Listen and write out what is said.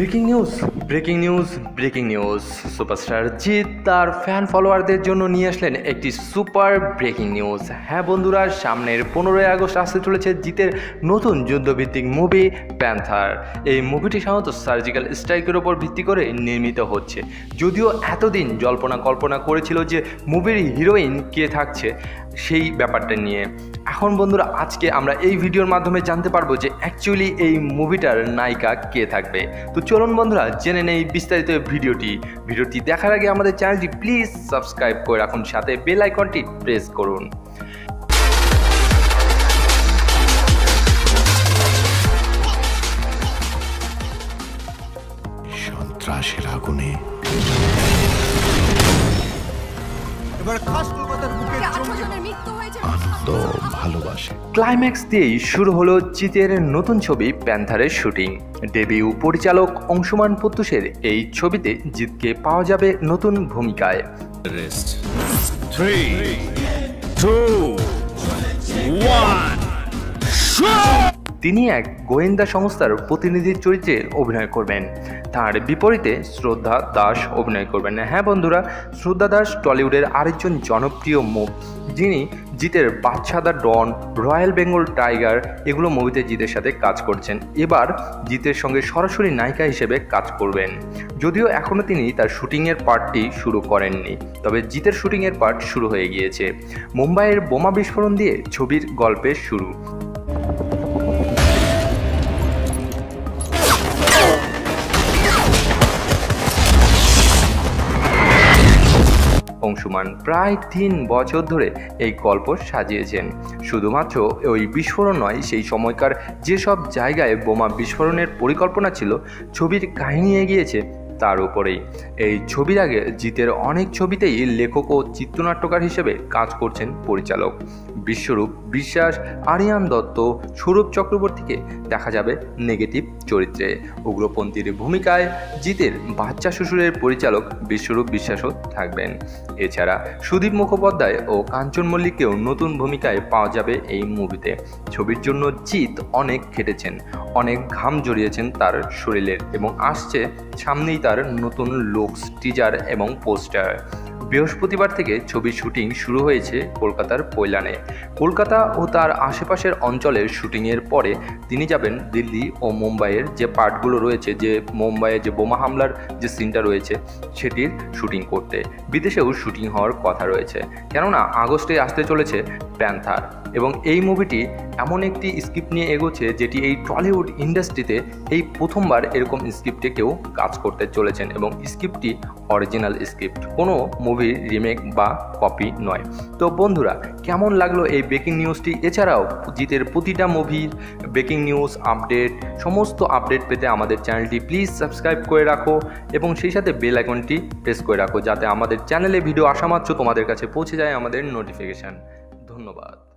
Breaking news breaking news breaking news superstar Jeet তার fan ফলোয়ারদের জন্য নিয়ে আসলেন একটি সুপার ব্রেকিং নিউজ হ্যাঁ বন্ধুরা, সামনের পনেরোই আগস্ট আসতে চলেছে জিতের নতুন যুদ্ধভিত্তিক মুভি প্যান্থার এই মুভিটি সাধারণত সার্জিক্যাল স্ট্রাইকের ওপর ভিত্তি করে নির্মিত হচ্ছে। যদিও এতদিন জল্পনা কল্পনা করেছিল যে মুভির হিরোইন কে থাকছে। সেই ব্যাপারটা নিয়ে। এখন বন্ধুরা আজকে আমরা এই ভিডিওর মাধ্যমে জানতে পারব যে অ্যাকচুয়ালি এই মুভিটার নায়িকা কে থাকবে। তো চলুন বন্ধুরা জেনে নেই বিস্তারিত ভিডিওটি। ভিডিওটি দেখার আগে আমাদের চ্যানেলটি প্লিজ সাবস্ক্রাইব করে রাখুন সাথে বেল আইকনটি প্রেস করুন। সন্ত্রাসের আগুনে। এবার আনন্দ ভালোবাসে। ক্লাইম্যাক্স দিয়েই শুরু হলো জিতের নতুন ছবি প্যান্থারের শুটিং। ডেবিউ পরিচালক অংশুমান প্রত্যুষের এই ছবিতে জিতকে পাওয়া যাবে নতুন ভূমিকায়। থ্রি টু ওয়ান তিনি এক গোয়েন্দা সংস্থার প্রতিনিধির চরিত্রে অভিনয় করবেন। তার বিপরীতে শ্রদ্ধা দাস অভিনয় করবেন। হ্যাঁ বন্ধুরা, শ্রদ্ধা দাস টলিউডের আরেকজন জনপ্রিয় মুখ, যিনি জিতের বাচ্চাদা ডন, রয়্যাল বেঙ্গল টাইগার এগুলো মুভিতে জিতের সাথে কাজ করছেন। এবার জিতের সঙ্গে সরাসরি নায়িকা হিসেবে কাজ করবেন। যদিও এখনও তিনি তার শুটিংয়ের পার্টটি শুরু করেননি, তবে জিতের শুটিংয়ের পার্ট শুরু হয়ে গিয়েছে। মুম্বাইয়ের বোমা বিস্ফোরণ দিয়ে ছবির গল্পের শুরু। অংশুমান প্রায় তিন বছর ধরে এই গল্প সাজিয়েছেন। শুধুমাত্র ওই বিস্ফোরণ নয়, সেই সময়কার যেসব জায়গায় বোমা বিস্ফোরণের পরিকল্পনা ছিল, ছবির কাহিনী এগিয়েছে তার উপরেই। এই ছবির আগে জিতের অনেক ছবিতেই লেখক ও চিত্রনাট্যকার হিসেবে কাজ করছেন পরিচালক। বিশ্বরূপ বিশ্বাস, আরিয়ান দত্ত স্বরূপ চক্রবর্তীকে দেখা যাবে নেগেটিভ চরিত্রে। উগ্রপন্থীর ভূমিকায় জিতের বাচ্চা শ্বশুরের পরিচালক বিশ্বরূপ বিশ্বাসও থাকবেন। এছাড়া সুদীপ মুখোপাধ্যায় ও কাঞ্চন মল্লিককেও নতুন ভূমিকায় পাওয়া যাবে এই মুভিতে। ছবির জন্য জিৎ অনেক খেটেছেন, অনেক ঘাম জড়িয়েছেন তার শরীরের এবং আসছে সামনেই তার নতুন লুকস টিজার এবং পোস্টার। বৃহস্পতিবার থেকে ছবির শুটিং শুরু হয়েছে কলকাতার পৈলানে কলকাতা ও তার আশেপাশের অঞ্চলের শুটিংয়ের পরে তিনি যাবেন দিল্লি ও মুম্বাইয়ের যে পার্টগুলো রয়েছে, যে মুম্বাইয়ে যে বোমা হামলার যে সিনটা রয়েছে, সেটির শুটিং করতে। বিদেশেও শুটিং হওয়ার কথা রয়েছে। কেননা, আগস্টে আসতে চলেছে প্যান্থার। এবং এই মুভিটি এমন একটি স্ক্রিপ্ট নিয়ে এগোচ্ছে যেটি এই টলিউড ইন্ডাস্ট্রিতে এই প্রথমবার এরকম স্ক্রিপ্টে কেউ কাজ করতে চলেছেন এবং স্ক্রিপ্টটি অরিজিনাল স্ক্রিপ্ট কোনো মুভির রিমেক বা কপি নয়। তো বন্ধুরা, কেমন লাগল এই ব্রেকিং নিউজটি এছাড়াও জিতের প্রতিটা মুভির ব্রেকিং নিউজ আপডেট সমস্ত আপডেট পেতে আমাদের চ্যানেলটি প্লিজ সাবস্ক্রাইব করে রাখো এবং সেই সাথে বেল আইকনটি প্রেস করে রাখো যাতে আমাদের চ্যানেলে ভিডিও আসা মাত্র তোমাদের কাছে পৌঁছে যায় আমাদের নোটিফিকেশান ধন্যবাদ।